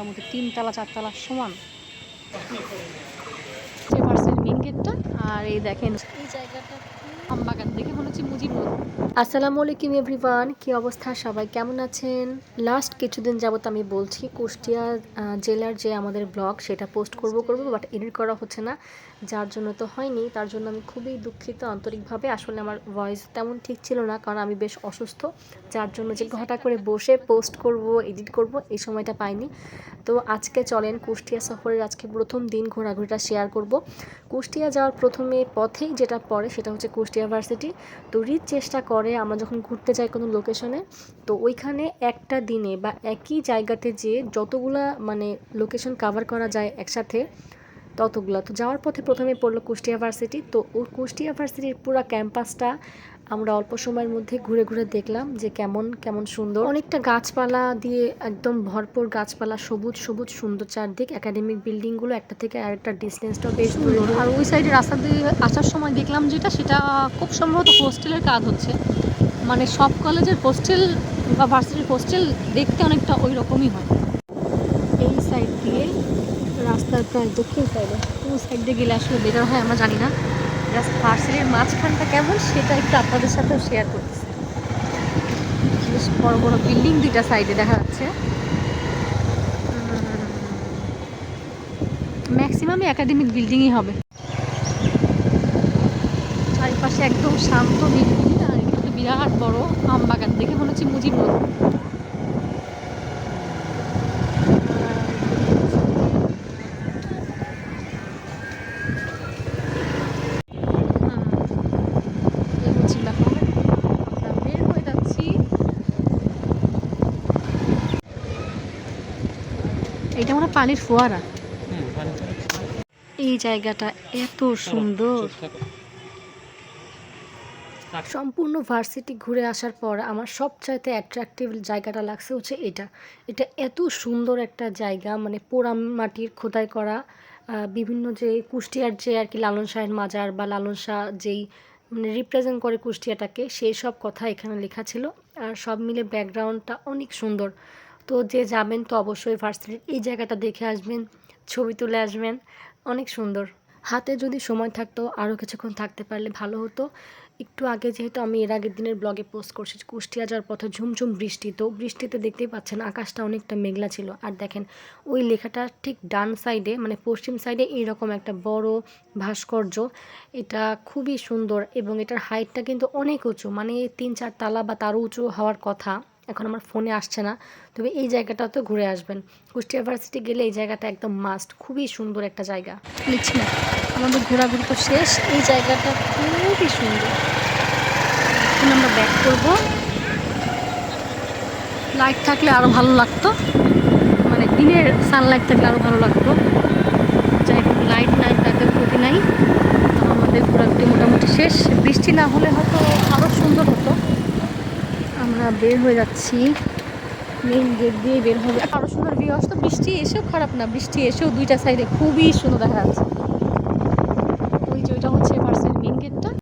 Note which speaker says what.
Speaker 1: মোটামুটি তিনতলা চারতলা সমান। মেন আর এই দেখেন এই জায়গাটা আমবাগান দেখে মনে হচ্ছে মুজিবনগর
Speaker 2: আসসালামু আলাইকুম এভরিওয়ান। কি অবস্থা? সবাই কেমন আছেন? লাস্ট কিছুদিন যাবত আমি বলছি কুষ্টিয়া জেলার যে আমাদের ব্লগ সেটা পোস্ট করব করব বাট এডিট করা হচ্ছে না। যার জন্য তো হয়নি তার জন্য আমি খুবই দুঃখিত আন্তরিকভাবে। আসলে আমার ভয়েস তেমন ঠিক ছিল না কারণ আমি বেশ অসুস্থ। যার জন্য যে ঘটা করে বসে পোস্ট করব এডিট করব এই সময়টা পাইনি। তো আজকে চলেন কুষ্টিয়া সফরের আজকে প্রথম দিন ঘোরাঘুরিটা শেয়ার করব। কুষ্টিয়া যাওয়ার প্রথমে পথেই যেটা পড়ে সেটা হচ্ছে কুষ্টিয়া ভার্সিটি। তো রিচ চেষ্টা করে, আমরা যখন ঘুরতে যাই কোনো লোকেশনে তো ওইখানে একটা দিনে বা একই জায়গাতে যে যতগুলা মানে লোকেশন কাভার করা যায় একসাথে, ততগুলো। তো যাওয়ার পথে প্রথমে পড়ল কুষ্টিয়া ভার্সিটি। তো ওর কুষ্টিয়া ভার্সিটির পুরো ক্যাম্পাসটা আমরা অল্প সময়ের মধ্যে ঘুরে ঘুরে দেখলাম যে কেমন কেমন সুন্দর। অনেকটা গাছপালা দিয়ে একদম ভরপুর গাছপালা সবুজ সবুজ সুন্দর চারদিক। একাডেমিক বিল্ডিংগুলো একটা থেকে আরেকটা ডিস্টেন্সটাও বেশ দূরে
Speaker 1: সুন্দর আর ওই সাইডে রাস্তা দিয়ে আসার সময় দেখলাম যেটা সেটা খুব সম্ভবত হোস্টেলের কাজ হচ্ছে। মানে সব কলেজের হোস্টেল বা ভার্সিটির হোস্টেল দেখতে অনেকটা ওই রকমই হয়। এই সাইড দিয়ে রাস্তার প্রায় দক্ষিণ সাইডে। কোন সাইড দিয়ে গেলে আসলে বেটার হয় আমরা জানি না। জাস্ট ভার্সিটির মাঝখানটা কেমন সেটা একটু আপনাদের সাথেও শেয়ার করতেছি। বেশ বড় বড় বিল্ডিং দুইটা সাইডে দেখা যাচ্ছে। ম্যাক্সিমামই একাডেমিক বিল্ডিংই হবে। চারিপাশে একদম শান্ত বিল্ডিং আর এখানে বিরাট বড় আম বাগান দেখে মনে হচ্ছে মুজিবনগর এই হচ্ছে ব্যাপার। আমরা বের হয়ে যাচ্ছি এটা মনে পানির ফোয়ারা। এই জায়গাটা এত সুন্দর।
Speaker 2: সম্পূর্ণ ভার্সিটি ঘুরে আসার পর আমার সবচাইতে অ্যাট্রাকটিভ জায়গাটা লাগছে হচ্ছে এটা। এটা এত সুন্দর একটা জায়গা মানে পোড়াম মাটির খোদাই করা আহ, বিভিন্ন যে কুষ্টিয়ার যে আর কি লালন শাহের মাজার বা লালন শাহ যেই মানে রিপ্রেজেন্ট করে কুষ্টিয়াটাকে সেই সব কথা এখানে লেখা ছিল। আর সব মিলে ব্যাকগ্রাউন্ডটা অনেক সুন্দর। তো যে যাবেন তো অবশ্যই ভার্সিটির এই জায়গাটা দেখে আসবেন, ছবি তুলে আসবেন, অনেক সুন্দর। হাতে যদি সময় থাকতো আরও কিছুক্ষণ থাকতে পারলে ভালো হতো। একটু আগে যেহেতু আমি এর আগের দিনের ব্লগে পোস্ট করছি, কুষ্টিয়া যাওয়ার পথে ঝুমঝুম বৃষ্টি, তো বৃষ্টিতে দেখতেই পাচ্ছেন আকাশটা অনেকটা মেঘলা ছিল। আর দেখেন, ওই লেখাটা ঠিক ডান সাইডে মানে পশ্চিম সাইডে এইরকম একটা বড় ভাস্কর্য। এটা খুবই সুন্দর এবং এটার হাইটটা কিন্তু অনেক উঁচু মানে তিন চার তালা বা তারও উঁচু হওয়ার কথা। এখন আমার ফোনে আসছে না। তবে এই জায়গাটাতে ঘুরে আসবেন। কুষ্টিয়া ভার্সিটি গেলে এই জায়গাটা একদম মাস্ট খুবই সুন্দর একটা জায়গা।
Speaker 1: লিখছি না। আমাদের ঘোরাঘুরি তো শেষ। এই জায়গাটা খুবই সুন্দর। এখন আমরা ব্যাক করব। লাইট থাকলে আরও ভালো লাগতো। মানে দিনের সানলাইট থাকলে আরও ভালো লাগতো যাই হোক লাইট নাই তাদের ক্ষতি নাই তো আমাদের ঘোরাঘুরি মোটামুটি শেষ বৃষ্টি না হলে হয়তো আরও সুন্দর হতো আমরা বের হয়ে যাচ্ছি। মেন গেট দিয়ে বের হবে। আরও সুন্দর ভিউ বৃষ্টি এসেও খারাপ না। বৃষ্টি এসেও দুইটা সাইডে খুবই সুন্দর দেখা যাচ্ছে।